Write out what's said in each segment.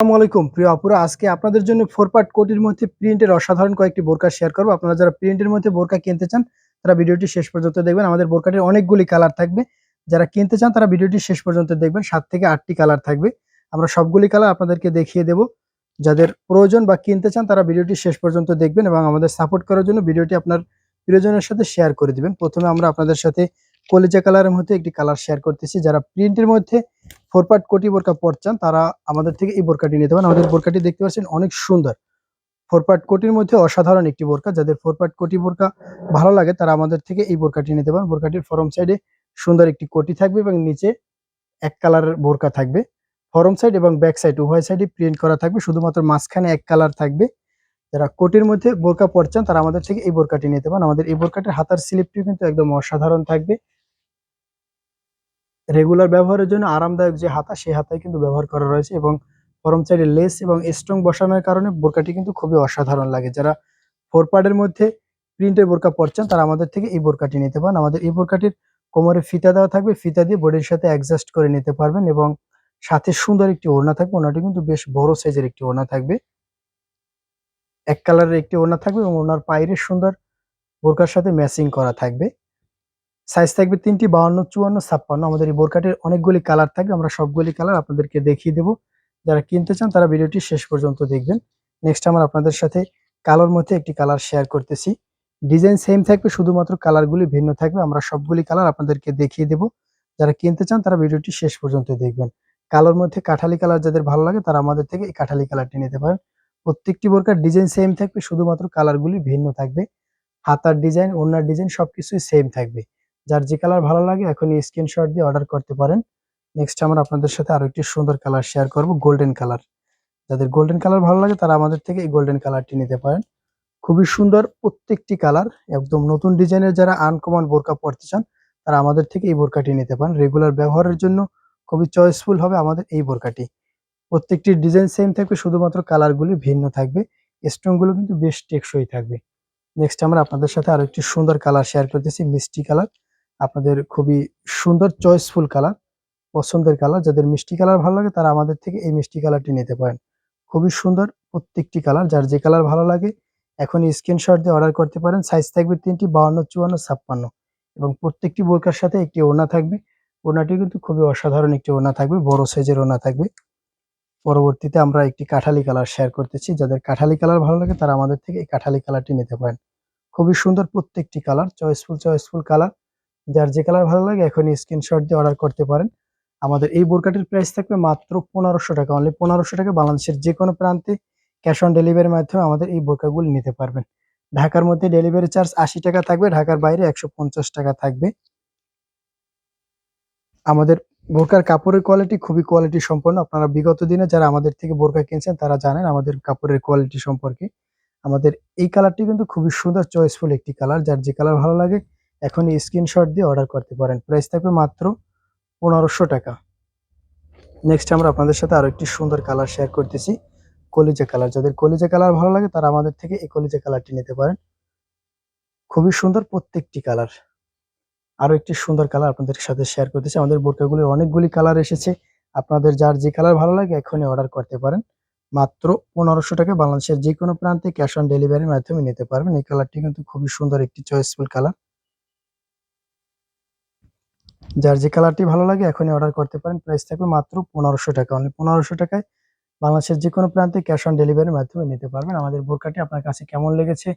আসসালামু আলাইকুম। প্রিয় আপুরা, আজকে আপনাদের জন্য ফোর পার্ট কোটির মধ্যে প্রিন্টের অসাধারণ কয়েকটি বোরকা শেয়ার করব। আপনারা যারা প্রিন্টের মধ্যে বোরকা কিনতে চান, তারা ভিডিওটি শেষ পর্যন্ত দেখবেন। আমাদের বোরকাটির অনেকগুলি কালার থাকবে। যারা কিনতে চান, তারা ভিডিওটি শেষ পর্যন্ত দেখবেন। সাত থেকে আটটি কালার থাকবে। আমরা সবগুলি কালার আপনাদেরকে দেখিয়ে দেব। যাদের প্রয়োজন বা কিনতে চান, তারা ভিডিওটি শেষ পর্যন্ত দেখবেন এবং আমাদের সাপোর্ট করার জন্য ভিডিওটি আপনার প্রিয়জনের সাথে শেয়ার করে দিবেন। প্রথমে আমরা আপনাদের সাথে কলিজা কালারের মধ্যে একটি কালার শেয়ার করতেছি। যারা প্রিন্টের মধ্যে ফোর পার্ট কোটি বোরকা পরচান, তারা আমাদের থেকে এই বোরকাটি নিতে পারেন। আমাদের বোরকাটি দেখতে পাচ্ছেন অনেক সুন্দর। ফোর পার্ট কোটির মধ্যে অসাধারণ একটি বোরকা। যাদের ফোর পার্ট কোটি বোরকা ভালো লাগে, তারা আমাদের থেকে এই বোরকাটি নিতে পারেন। বোরকাটির ফরম সাইডে সুন্দর একটি কোটি থাকবে এবং নিচে এক কালারের বোরকা থাকবে। ফরম সাইড এবং ব্যাক সাইড, উভয় সাইডে প্রিন্ট করা থাকবে। শুধুমাত্র মাঝখানে এক কালার থাকবে। যারা কোটির মধ্যে বোরকা পরচান, তারা আমাদের থেকে এই বোরকাটি নিতে পারেন। আমাদের এই বোরকাটির হাতার স্লিপটি কিন্তু একদম অসাধারণ থাকবে। রেগুলার ব্যবহারের জন্য আরামদায়ক যে হাতা, সেই হাতায় কিন্তু ব্যবহার করা রয়েছে এবং ফরম লেস এবং স্ট্রং বসানোর কারণে বোরকাটি কিন্তু খুবই অসাধারণ লাগে। যারা ফোর পার্টের মধ্যে প্রিন্টের বোরকা পরছেন, তারা আমাদের থেকে এই বোরকাটি নিতে পারেন। আমাদের এই বোরকাটির কোমরে ফিতা দেওয়া থাকবে, ফিতা দিয়ে বডির সাথে অ্যাডজাস্ট করে নিতে পারবেন এবং সাথে সুন্দর একটি ওড়না থাকবে। ওড়নাটি কিন্তু বেশ বড় সাইজের একটি ওড়না থাকবে। এক কালারের একটি ওড়না থাকবে এবং ওনার পায়ের সুন্দর বোরকার সাথে ম্যাচিং করা থাকবে। সাইজ থাকবে তিনটি, বাউন্ন, চুয়ান্ন, ছাপ্পান্ন। আমাদের এই বোরকাটির অনেকগুলি কালার থাকবে, আমরা সবগুলি কালার আপনাদেরকে দেখিয়ে দেবো। যারা কিনতে চান তারা ভিডিওটি শেষ পর্যন্ত দেখবেন। নেক্সট আমার আপনাদের সাথে কালোর মধ্যে একটি কালার শেয়ার করতেছি। ডিজাইন সেম থাকবে, শুধুমাত্র কালারগুলি ভিন্ন থাকবে, আমরা সবগুলি কালার আপনাদেরকে দেখিয়ে দেবো। যারা কিনতে চান তারা ভিডিওটি শেষ পর্যন্ত দেখবেন। কালোর মধ্যে কাঠালি কালার যাদের ভালো লাগে, তারা আমাদের থেকে এই কাঠালি কালারটি নিতে পারেন। প্রত্যেকটি বোরকার ডিজাইন সেম থাকবে, শুধুমাত্র কালারগুলি ভিন্ন থাকবে। হাতার ডিজাইন ওনার ডিজাইন সবকিছুই সেম থাকবে। যার যে কালার ভালো লাগে এখনই স্ক্রিনশট দিয়ে অর্ডার করতে পারেন। নেক্সট আমরা আপনাদের সাথে আরও একটি সুন্দর কালার শেয়ার করব গোল্ডেন কালার যাদের গোল্ডেন কালার ভালো লাগে তারা আমাদের থেকে এই গোল্ডেন কালারটি নিতে পারেন। খুবই সুন্দর প্রত্যেকটি কালার একদম নতুন ডিজাইনের যারা আনকমন বোরকা পরতে চান, তারা আমাদের থেকে এই বোরকাটি নিতে পারেন। রেগুলার ব্যবহারের জন্য খুবই চয়েসফুল হবে আমাদের এই বোরকাটি। প্রত্যেকটি ডিজাইন সেম থাকবে, শুধুমাত্র কালারগুলি ভিন্ন থাকবে। স্টোনগুলো কিন্তু বেশ টেকসই থাকবে। নেক্সট আমরা আপনাদের সাথে আরও একটি সুন্দর কালার শেয়ার করতেছি, মিষ্টি কালার আপনাদের খুবই সুন্দর চয়েসফুল কালার পছন্দের কালার যাদের মিষ্টি কালার ভালো লাগে তারা আমাদের থেকে এই মিষ্টি কালারটি নিতে পারেন। খুবই সুন্দর প্রত্যেকটি কালার যার যে কালার ভালো লাগে এখনই স্ক্রিনশট দিয়ে অর্ডার করতে পারেন। সাইজ থাকবে তিনটি, বাউন্ন, চুয়ান্ন, ছাপ্পান্ন। এবং প্রত্যেকটি বোরকার সাথে একটি ওনা থাকবে। ওনাটি কিন্তু খুবই অসাধারণ একটি ওনা থাকবে, বড় সাইজের ওনা থাকবে। পরবর্তীতে আমরা একটি কাঠালি কালার শেয়ার করতেছি। যাদের কাঠালি কালার ভালো লাগে তারা আমাদের থেকে এই কাঠালি কালারটি নিতে পারেন। খুবই সুন্দর প্রত্যেকটি কালার চয়েসফুল চয়েসফুল কালার যার যে কালার ভালো লাগে এখনই স্ক্রিনশট দিয়ে অর্ডার করতে পারেন। আমাদের এই বোরকাটির প্রাইস থাকবে মাত্র পনেরোশো টাকা। অনলি পনেরোশো টাকা বাংলাদেশের যে কোনো প্রান্তে ক্যাশ অন ডেলিভারির মাধ্যমে আমাদের এই বোরকাগুলি নিতে পারবেন। ঢাকার মধ্যে ডেলিভারি চার্জ আশি টাকা থাকবে, ঢাকার বাইরে একশো পঞ্চাশ টাকা থাকবে। আমাদের বোরকার কাপড়ের কোয়ালিটি খুবই কোয়ালিটি সম্পন্ন। আপনারা বিগত দিনে যারা আমাদের থেকে বোরকা কিনছেন, তারা জানেন আমাদের কাপড়ের কোয়ালিটি সম্পর্কে। আমাদের এই কালারটি কিন্তু খুবই সুন্দর চয়েসফুল একটি কালার যার যে কালার ভালো লাগে এখনই স্ক্রিনশট দিয়ে অর্ডার করতে পারেন। প্রাইস থাকবে মাত্র পনেরোশো টাকা। নেক্সট আমরা আপনাদের সাথে আরও একটি সুন্দর কালার শেয়ার করতেছি। কলিজা কালার যাদের কলিজা কালার ভালো লাগে, তারা আমাদের থেকে এই কলিজা কালারটি নিতে পারেন। খুবই সুন্দর প্রত্যেকটি কালার আরও একটি সুন্দর কালার আপনাদের সাথে শেয়ার করতেছি। আমাদের বোরকাগুলির অনেকগুলি কালার এসেছে। আপনাদের যার যে কালার ভালো লাগে, এখনই অর্ডার করতে পারেন। মাত্র পনেরোশো টাকা বাংলাদেশের যে কোনো প্রান্তে ক্যাশ অন ডেলিভারির মাধ্যমে নিতে পারবেন। এই কালারটি কিন্তু খুবই সুন্দর একটি চয়েসফুল কালার যার যে কালারটি ভালো লাগে এখনই অর্ডার করতে পারেন। প্রাইস থাকবে মাত্র পনেরোশো টাকা। অনলি পনেরোশো টাকায় বাংলাদেশের যে কোনো প্রান্তে ক্যাশ অন ডেলিভারির মাধ্যমে নিতে পারবেন। আমাদের বোরকাটি আপনার কাছে কেমন লেগেছে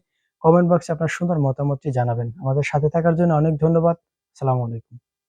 কমেন্ট বক্সে আপনার সুন্দর মতামতটি জানাবেন। আমাদের সাথে থাকার জন্য অনেক ধন্যবাদ। আসসালামু আলাইকুম।